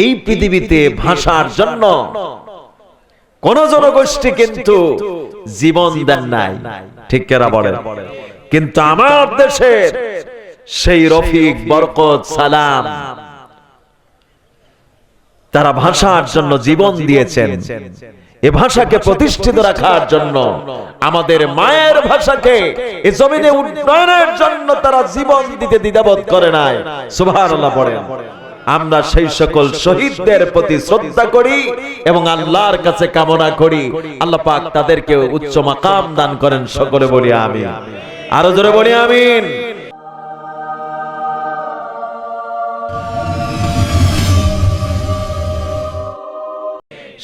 এই পৃথিবীতে ভাষার জন্য কোন জনগোষ্ঠী কিন্তু জীবন দেন নাই। ঠিক কেরা বলেন কিন্তু আমার দেশের সেই রফিক বরকত সালাম, তারা ভাষার জন্য জীবন দিয়েছেন। এ ভাষাকে প্রতিষ্ঠিত রাখার জন্য আমাদের মায়ের ভাষাকে এ জমিনে উন্নয়নের জন্য তারা জীবন দিতে দ্বিধাবোধ করে নাই। সুবহানাল্লাহ পড়েন আমরা সেই সকল শহীদদের প্রতি শ্রদ্ধা করি এবং আল্লাহর কাছে কামনা করি। আল্লাহ পাক তাদেরকে উচ্চ মাকাম দান করেন, সকলে বলি আমিন। আরও জোরে বলি আমিন।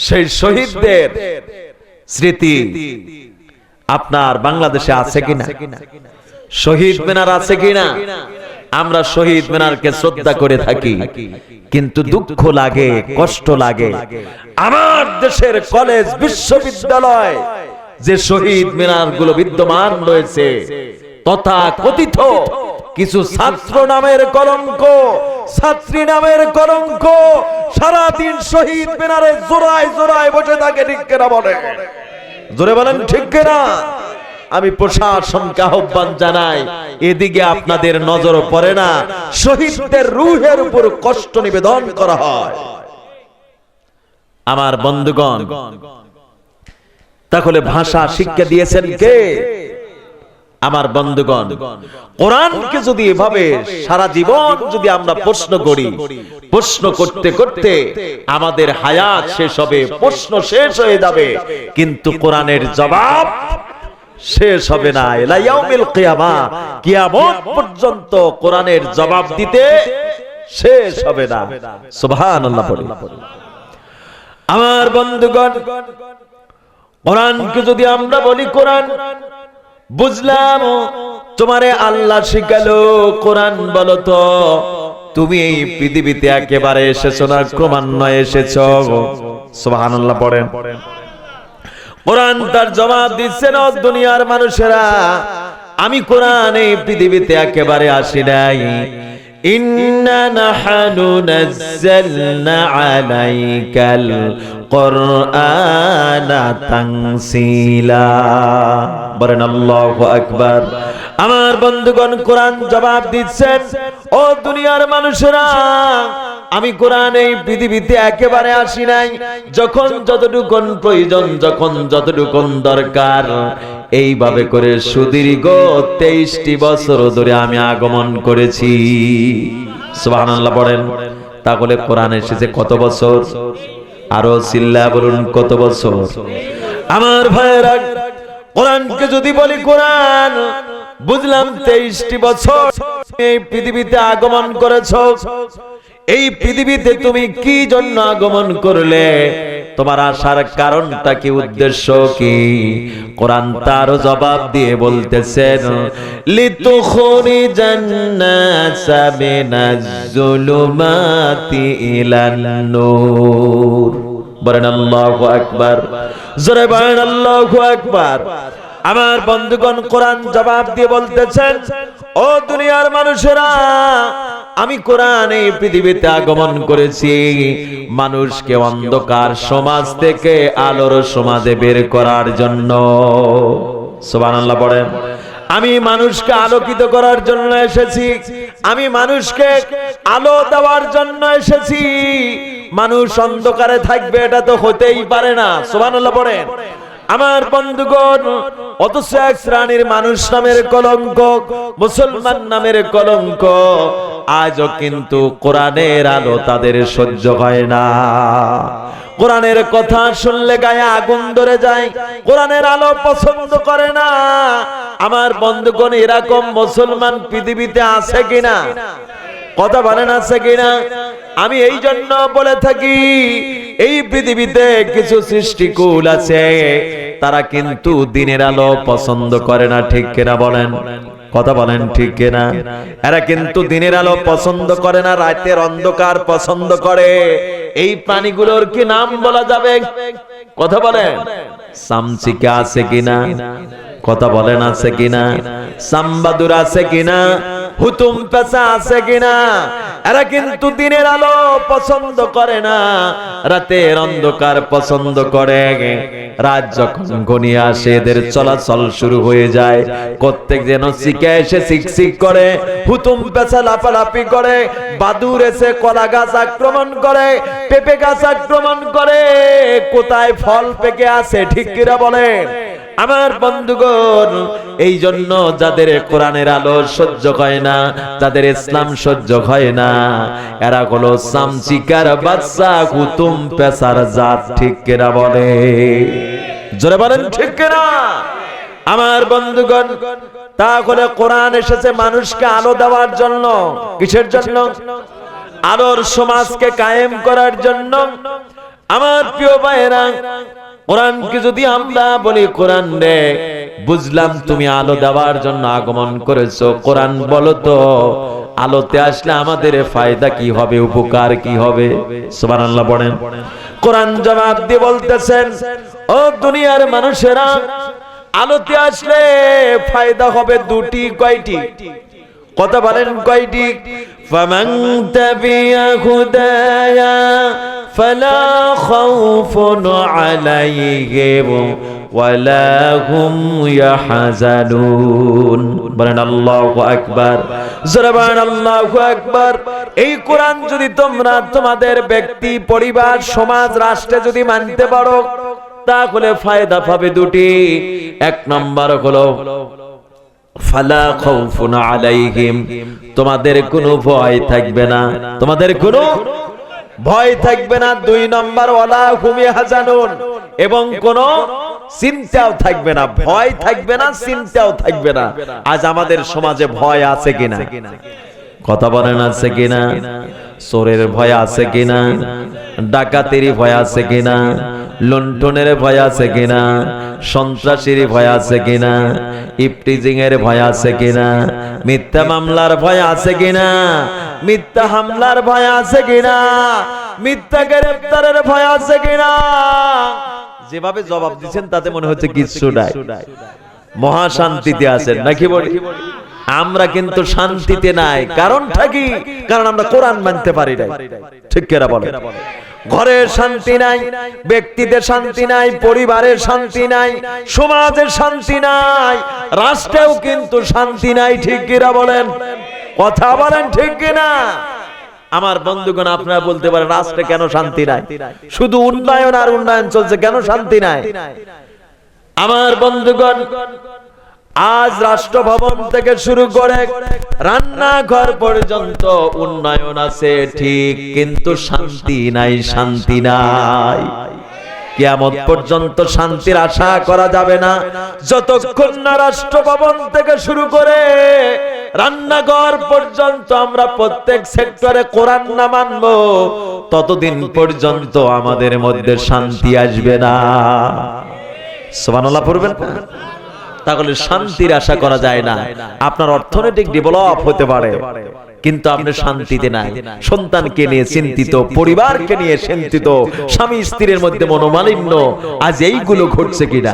সেই শহীদদের স্মৃতি আপনার বাংলাদেশে আছে কিনা? শহীদ মিনার আছে কিনা? আমরা শহীদ মিনারকে শ্রদ্ধা করে থাকি, কিন্তু দুঃখ লাগে, কষ্ট লাগে। আমার দেশের কলেজ, বিশ্ববিদ্যালয়, যে শহীদ মিনারগুলো বিদ্যমান রয়েছে তথা কথিত কিছু ছাত্র নামের কলঙ্ক, ছাত্রী নামের কলঙ্ক সারাদিন শহীদ মিনারে জোড়ায় জোড়ায় বসে থাকে, ঠিক কেনা বলে জোরে বলেন, ঠিক কেনা? আমি প্রশাসনকে আহ্বান জানাই এদিকে আপনাদের নজর পড়ে না। শহীদদের রুহের উপর কষ্ট নিবেদন করা হয়। আমার বন্ধুগণ তাহলে ভাষা শিক্ষা দিয়েছেন কে? আমার বন্ধুগণ কোরআনকে যদি এভাবে সারা জীবন যদি আমরা প্রশ্ন করি প্রশ্ন করতে করতে আমাদের হায়াত শেষ হবে প্রশ্ন শেষ হয়ে যাবে। কিন্তু কোরআনের জবাব শেষ হবে না। ইলা ইয়াউমিল কিয়ামা। কিয়ামত পর্যন্ত কোরআনের জবাব দিতে শেষ হবে না। সুবহানাল্লাহ পড়ি। আমার বন্ধুগণ, কোরআনকে যদি আমরা বলি কোরআন, বুঝলাম তোমারে আল্লাহ শিখালো। কোরআন বলো তো, তুমি এই পৃথিবীতে একেবারে এসেছ না ক্রমান্বয়ে এসেছ? সুবহানাল্লাহ পড়েন। কোরআন তার জবাব দিচ্ছে না দুনিয়ার মানুষেরা। আমি কোরআন এই পৃথিবীতে একেবারে আসি নাই। বলেন আল্লাহু আকবার। আমার বন্ধুগণ কোরআন জবাব দিচ্ছেন। ও দুনিয়ার মানুষেরা আমি কোরআন এই পৃথিবীতে একেবারে আসি নাই। যখন যতটুকুন প্রয়োজন, যখন যতটুকুন দরকার, এইভাবে করে সুদীর্ঘ তেইশটি বছর ধরে আমি আগমন করেছি। সুবহানাল্লাহ পড়েন তাহলে কোরআন এসেছে কত বছর? আরও চিল্লা বলুন, কত বছর? আমার ভাইয়েরা, কোরআনকে যদি বলি কোরআন বুঝলাম তেইশটি বছর এই পৃথিবীতে আগমন করেছ। এই পৃথিবীতে তুমি কি জন্য আগমন করলে? তোমার আসার কারণটা কি, উদ্দেশ্য কি? কোরআন তার জবাব দিয়ে বলতেছেন, লিতুখরি জান্নাসা মিনাজ জুলুমাতি ইলান নূর। বলেন আল্লাহু আকবার। জোরে বলেন আল্লাহু আকবার। আমার বন্ধুগণ কোরআন জবাব দিয়ে বলতেছেন, ও দুনিয়ার মানুষেরা, আমি কোরআন এই পৃথিবীতে আগমন করেছি। মানুষকে অন্ধকার সমাজ থেকে আলোর সমাজে বের করার জন্য। সুবহানাল্লাহ পড়েন, আমি মানুষকে আলোকিত করার জন্য এসেছি। আমি মানুষকে আলো দেওয়ার জন্য এসেছি। মানুষ অন্ধকারে থাকবে, এটা তো হতেই পারে না। সুবহানাল্লাহ পড়েন আমার বন্ধুগণ, অথচ এক শ্রেণির মানুষ নামের কলঙ্ক, মুসলমান নামের কলঙ্ক, আজও কিন্তু কোরআনের আলো তাদের সহ্য হয় না। কোরআনের কথা শুনলে গায়ে আগুন ধরে যায়, কোরআনের আলো পছন্দ করে না। আমার বন্ধুগণ, এরকম মুসলমান পৃথিবীতে আছে কিনা? কথা বলেন, আছে কিনা? আমি এই জন্য বলে থাকি, এই পৃথিবীতে কিছু সৃষ্টিকুল আছে। তারা কিন্তু দিনের আলো পছন্দ করে না, ঠিক কিনা বলেন? কথা বলেন ঠিক কিনা? এরা কিন্তু দিনের আলো পছন্দ করে না, রাতের অন্ধকার পছন্দ করে। এই প্রাণীগুলোর কি নাম বলা যাবে? কথা বলেন। সামচিকা আছে কিনা? কথা বলেন, আছে কিনা? সাম্বাদুর আছে কিনা? হুতুম পেশা আছে কিনা? এরা কিন্তু দিনের আলো পছন্দ করে না। রাতের অন্ধকার পছন্দ করে। রাত যখন ঘনিয়ে আসে, এদের চলাচল শুরু হয়ে যায়। প্রত্যেক যেন শিখে এসে শিক করে। হুতুম পেছা লাফালাফি করে। বাদুর এসে কলা গাছ আক্রমণ করে। পেঁপে গাছ আক্রমণ করে। কোথায় ফল পেকে আছে ঠিক কিরা বলে আমার বন্ধুগণ এই জন্য যাদের কোরআনের আলো সহ্য হয় না, যাদের ইসলাম সহ্য হয় না, এরা হলো সামচিকার বাচ্চা কুতুম পেশার জাত, ঠিক কেনা বলে? জোরে বলেন, ঠিক কেনা? আমার বন্ধুগণ, তাহলে কোরআন এসেছে মানুষকে আলো দেওয়ার জন্য। কিসের জন্য? আলোর সমাজকে কায়েম করার জন্য। আমার প্রিয় ভাইয়েরা কোরআনকে যদি আমরা বলি কোরআন রে, বুঝলাম তুমি আলো দেওয়ার জন্য আগমন করেছ। কোরআন বলো তো, আলোতে আসলে আমাদের ফায়দা কি হবে, উপকার কি হবে? সুবহানাল্লাহ পড়েন কোরআন জবাব দিয়ে বলতেছেন, ও দুনিয়ার মানুষেরা, আলোতে আসলে ফায়দা হবে দুটি, কয়টি? কথা বলেন কয়টি? ফামান তাবিয়া হুদায়া ফালা খাউফুন আলাইহিম ওয়ালা হুম ইয়াহজানুন বলেন আল্লাহু আকবার জোরে বলেন আকবার। এই কোরআন যদি তোমরা তোমাদের ব্যক্তি, পরিবার, সমাজ, রাষ্ট্রে যদি মানতে পারো, তাহলে ফায়দা পাবে দুটি। এক নম্বর হলো তোমাদের কোনো ভয় থাকবে না। তোমাদের কোনো ভয় থাকবে না। দুই নম্বর হাজানুন এবং চিন্তাও থাকবে না। ভয় থাকবে না, চিন্তাও থাকবে না। আজ আমাদের সমাজে ভয় আছে কিনা? কথা বলেন, আছে কিনা? চোরের ভয় আছে কিনা? ডাকাতের ভয় আছে কিনা? লন্ঠনের ভয় আছে কিনা? সন্ত্রাসীর ভয় আছে কিনা? ইপটিজিং এর ভয় আছে কিনা? মিথ্যা মামলার ভয় আছে কিনা? মিথ্যা হামলার ভয় আছে কিনা? মিথ্যা গ্রেফতারের ভয় আছে কিনা? যেভাবে জবাব দিচ্ছেন, তাতে মনে হচ্ছে কিচ্ছু নাই। মহাশান্তিতে আছেন, নাকি বলি? আমরা কিন্তু শান্তিতে নাই। কারণ থাকি কারণ আমরা কোরআন মানতে পারি নাই। ঠিক কেরা বলে ঘরের শান্তি নাই, ব্যক্তিদের শান্তি নাই, পরিবারের শান্তি নাই, সমাজের শান্তি নাই, রাষ্ট্রেও কিন্তু শান্তি নাই, ঠিক কিরা বলেন? কথা বলেন ঠিক কিনা? আমার বন্ধুগণ, আপনারা বলতে পারেন, রাষ্ট্রে কেন শান্তি নাই? শুধু উন্নয়ন আর উন্নয়ন চলছে, কেন শান্তি নাই? আমার বন্ধুগণ আজ রাষ্ট্র ভবন থেকে শুরু করে রান্নাঘর পর্যন্ত উন্নয়ন আছে, ঠিক, কিন্তু শান্তি নাই শান্তি নাই। কিয়ামত পর্যন্ত শান্তির আশা করা যাবে না। যতক্ষণ না রাষ্ট্র ভবন থেকে শুরু করে রান্নাঘর পর্যন্ত আমরা প্রত্যেক সেক্টরে কোরআন না মানব, ততদিন পর্যন্ত আমাদের মধ্যে শান্তি আসবে না। সুবহানাল্লাহ পড়বেন তাহলে শান্তির আশা করা যায় না। আপনার অর্থনৈতিক ডেভেলপ হতে পারে। কিন্তু আপনি শান্তিতে নাই। সন্তানকে নিয়ে চিন্তিত, পরিবারকে নিয়ে চিন্তিত, স্বামী স্ত্রীর মধ্যে মনোমালিন্য, আজ এইগুলো ঘটছে কিনা?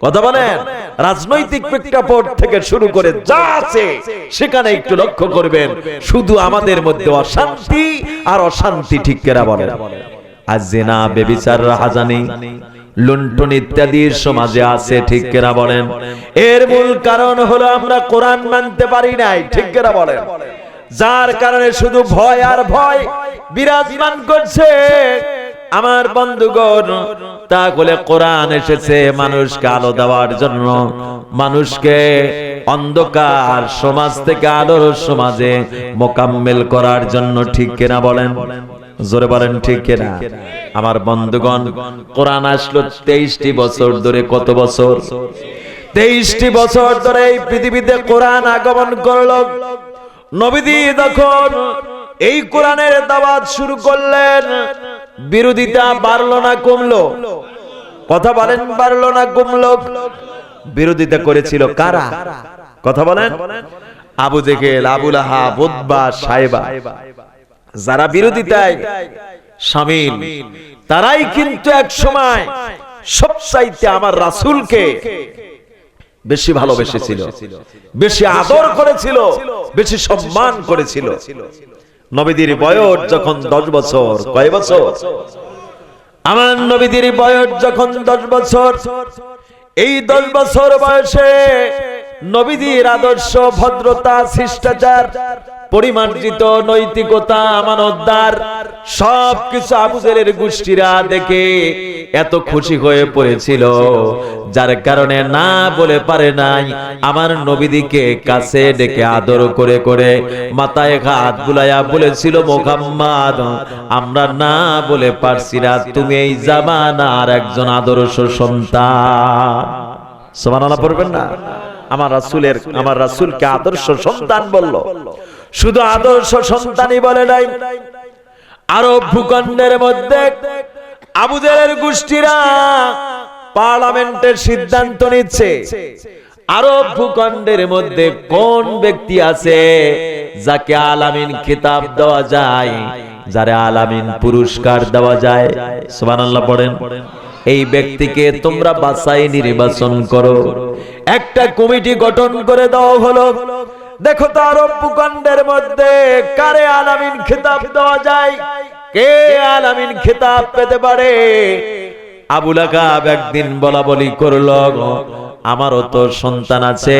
কথা বলেন? রাজনৈতিক প্রেক্ষাপট থেকে শুরু করে যা আছে, সেখানে একটু লক্ষ্য করবেন, শুধু আমাদের মধ্যে অশান্তি আর অশান্তি ঠিক কেরা বলেন? আজ জেনা বেবিচার রাহাজানি লুণ্ঠন ইত্যাদি সমাজে আছে, ঠিক কেনা বলেন? এর মূল কারণ হলো আমরা কোরআন মানতে পারি নাই, ঠিক কেনা বলেন? যার কারণে শুধু ভয় আর ভয় বিরাজমান করছে। আমার বন্ধুগণ, তাহলে কোরআন এসেছে মানুষকে আলো দেওয়ার জন্য। মানুষকে অন্ধকার সমাজ থেকে আলোর সমাজে মোকাম্মেল করার জন্য, ঠিক কেনা বলেন? জোরে বলেন ঠিক কিনা? আমার বন্ধুগণ, কোরআন আসলো তেইশটি বছর ধরে কত বছর? তেইশটি বছর ধরে এই পৃথিবীতে কোরআন আগমন করল। নবীদি তখন এই কোরআনের দাওয়াত শুরু করলেন, বিরোধিতা বাড়লো না কমলো? কথা বলেন, বাড়লো না কমলো? বিরোধিতা করেছিল কারা? কথা বলেন। আবু জেকেল আবুল আহা বুদ্বা সাহেবা যারা বিরোধিতায় সামিল তারাই কিন্তু এক সময় সবচাইতে আমার রাসূলকে বেশি ভালোবেসেছিল বেশি আদর করেছিল বেশি সম্মান করেছিল। নবীদের বয়স যখন দশ বছর? কয় বছর? আমার নবীদের বয়স যখন দশ বছর এই দশ বছর বয়সে নবীদের আদর্শ ভদ্রতা শিষ্টাচার পরিমার্জিত নৈতিকতা, আমানতদার সব কিছু আবুজেলের গোষ্ঠীরা দেখে এত খুশি হয়ে পড়েছিল। যার কারণে না বলে পারে নাই, আমার নবীদিকে কাছে ডেকে আদর করে করে মাথায় হাত বুলাইয়া বলেছিল, মোহাম্মদ, আমরা না বলে পারছি না, তুমি এই জামানার একজন আদর্শ সন্তান। সুবহানাল্লাহ পড়বেন না? আমার রাসূলের আমার রাসূলকে আদর্শ সন্তান বলল। শুধু আদর্শ সন্তানই বলে নাই আরব ভূখণ্ডের মধ্যে আবুজেলের গোষ্ঠীরা পার্লামেন্টের সিদ্ধান্ত নিচ্ছে আরব ভূখণ্ডের মধ্যে কোন ব্যক্তি আছে যাকে আলামিন কিতাব দেওয়া যায়, যারে আলামিন পুরস্কার দেওয়া যায়? সুবহানাল্লাহ পড়েন। এই ব্যক্তিকে তোমরা বাছাই নির্বাচন করো। একটা কমিটি গঠন করে দেওয়া হলো দেখো তো আরব মধ্যে কারে আলামিন খেতাব দেওয়া যায়? কে আলামিন খেতাব পেতে পারে? আবুল আকাব একদিন বলা বলি করল, আমারও তো সন্তান আছে,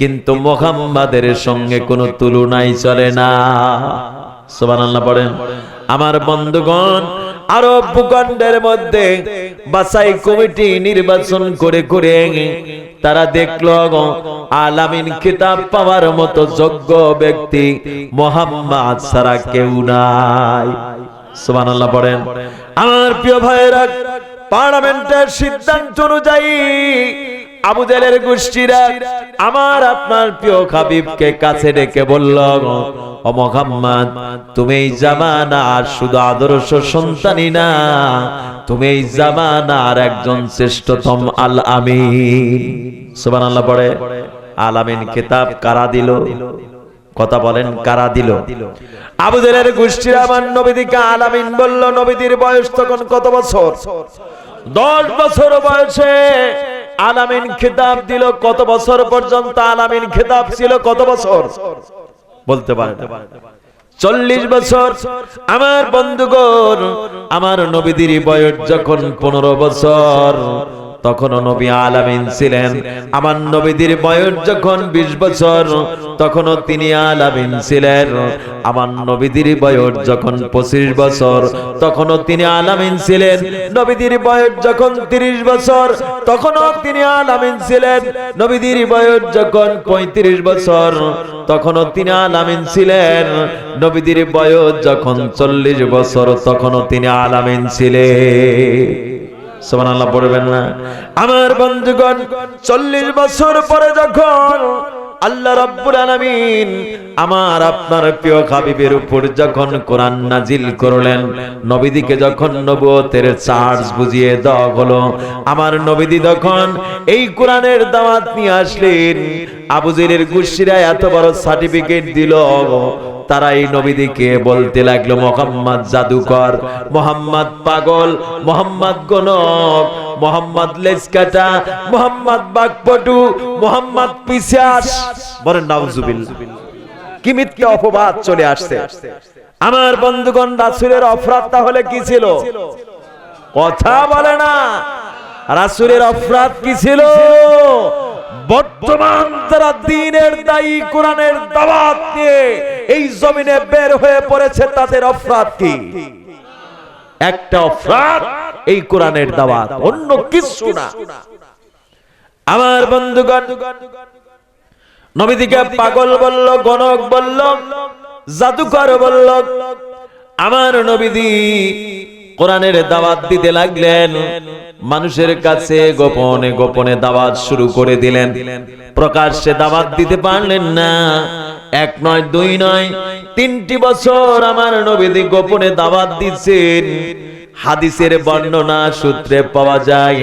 কিন্তু মোহাম্মদের সঙ্গে কোনো তুলনাই চলে না। সুবহানাল্লাহ পড়েন। আমার বন্ধুগণ আরব ভূখণ্ডের মধ্যে বাসাই কমিটি নির্বাচন করে করে তারা দেখল আলামিন কিতাব পাওয়ার মতো যোগ্য ব্যক্তি মোহাম্মদ সারা কেউ নাই। সুবহানাল্লাহ বলেন আমার প্রিয় ভাইয়েরা, পার্লামেন্টের সিদ্ধান্ত অনুযায়ী আবু জেলের গোষ্ঠীরা আমার আপনার প্রিয় খাবিবকে কাছে ডেকে বলল ও মোহাম্মদ, তুমি এই জামানার শুধু আদর্শ সন্তানই না, তুমি এই জামানার একজন শ্রেষ্ঠতম আল আমিন সুবহানাল্লাহ পড়ে আল আমিন কিতাব কারা দিল? কথা বলেন, কারা দিল? আবুদের গোষ্ঠীর আমার নবীদিকে আলামিন বলল, নবীদের বয়স তখন কত বছর? দশ বছর বয়সে আলামিন খেতাব দিল, কত বছর পর্যন্ত আলামিন খেতাব ছিল, কত বছর? বলতে পারে চল্লিশ বছর। আমার বন্ধুগণ, আমার নবীদের বয়স যখন পনেরো বছর তখনও নবী আলামিন ছিলেন। আমার নবীদের বয়স যখন ২০ বছর, তখনও তিনি আলামিন ছিলেন। আমার নবীদের বয়স যখন ২৫ বছর, তখনও তিনি আলামিন ছিলেন। নবীদের বয়স যখন ৩০ বছর, তখনও তিনি আলামিন ছিলেন। নবীদের বয়স যখন ৩৫ বছর, তখনও তিনি আলামিন ছিলেন। নবীদের বয়স যখন চল্লিশ বছর, তখনও তিনি আলামিন ছিলেন। সুবহানাল্লাহ পড়বেন না। আমার বন্ধুগণ চল্লিশ বছর পরে যখন আল্লাহ রাব্বুল আলামিন আমার আপনার প্রিয় হাবিবের উপর যখন কোরআন নাজিল করলেন, নবীদিকে যখন নবুয়তের চার্জ বুঝিয়ে দেওয়া হলো, আমার নবীদি তখন এই কোরআনের দাওয়াত নিয়ে আসলেন। আবু জেলের গুশিরা এত বড় সার্টিফিকেট দিল, তারা এই নবীদিকে বলতে লাগল, মোহাম্মদ জাদুকর, মোহাম্মদ পাগল, মোহাম্মদ গণক, মোহাম্মদ লেজকাটা, মোহাম্মদ বাগপটু, মোহাম্মদ পিসাস বলেন, নাউজুবিল্লাহ। কি মিথ্যা অপবাদ চলে আসছে? আমার বন্ধুগণ, রাসূলের অপরাধ তাহলে কি ছিল? কথা বলে না। রাসূলের অপরাধ কি ছিল? বর্তমান তারা দিনের দায়ী কোরআনের দাওয়াত নিয়ে এই জমিনে বের হয়ে পড়েছে, তাদের অপরাধ কি? একটা অপরাধ, এই কোরআনের দাওয়াত, অন্য কিছু না। আমার বন্ধুগণ নবীদিকে পাগল বলল, গণক বলল, জাদুকর বলল, আমার নবীদি কোরআনের দাওয়াত দিতে লাগলেন। মানুষের কাছে গোপনে গোপনে দাওয়াত শুরু করে দিলেন। প্রকাশ্যে দাওয়াত দিতে পারলেন না। এক নয়, দুই নয়, তিনটি বছর আমার নবীদি গোপনে দাওয়াত দিচ্ছেন। হাদিসের বর্ণনা সূত্রে পাওয়া যায়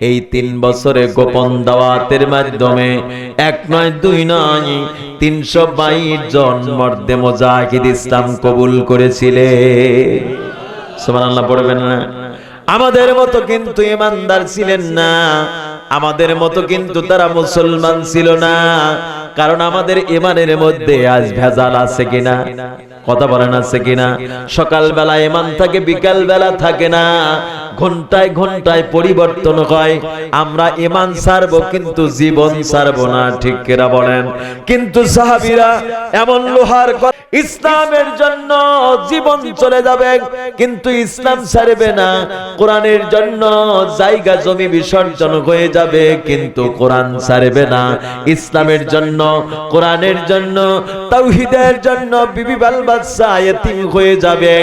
এই তিন বছরে গোপন দাওয়াতের মাধ্যমে এক নয়, দুই নয়, তিনশো বাইশ জন মর্দে মোজাহিদ ইসলাম কবুল সুবহানাল্লাহ, পড়বেন না। আমাদের মতো কিন্তু ইমানদার ছিলেন না। আমাদের মতো কিন্তু তারা মুসলমান ছিল না। কারণ আমাদের ইমানের মধ্যে আজ ভেজাল আছে কিনা? কথা বলেন, আছে কিনা? সকাল বেলা ইমান থাকে বিকাল বেলা থাকে না। ঘন্টায় ঘন্টায় পরিবর্তন হয়। আমরা ইমান ছাড়বো কিন্তু জীবন ছাড়বো না, ঠিক কেরা বলেন? কিন্তু সাহাবীরা এমন লোহার ইসলামের জন্য জীবন চলে যাবে, কিন্তু ইসলাম ছাড়বে না। কোরআনের জন্য জায়গা, জমি বিসর্জন হয়ে যাবে, কিন্তু কোরআন ছাড়বে না। ইসলামের জন্য, কোরআনের জন্য, তাওহীদের জন্য বিবি বাল বাচ্চা এতিম হয়ে যাবে,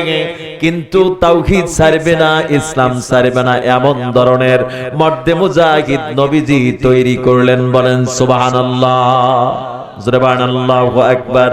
কিন্তু তাওহীদ ছাড়বে না, ইসলাম ছাড়বে না এমন ধরনের মর্দে মুজাহিদ নবীজি তৈরি করলেন বলেন সুবহানাল্লাহ। একবার আকবার।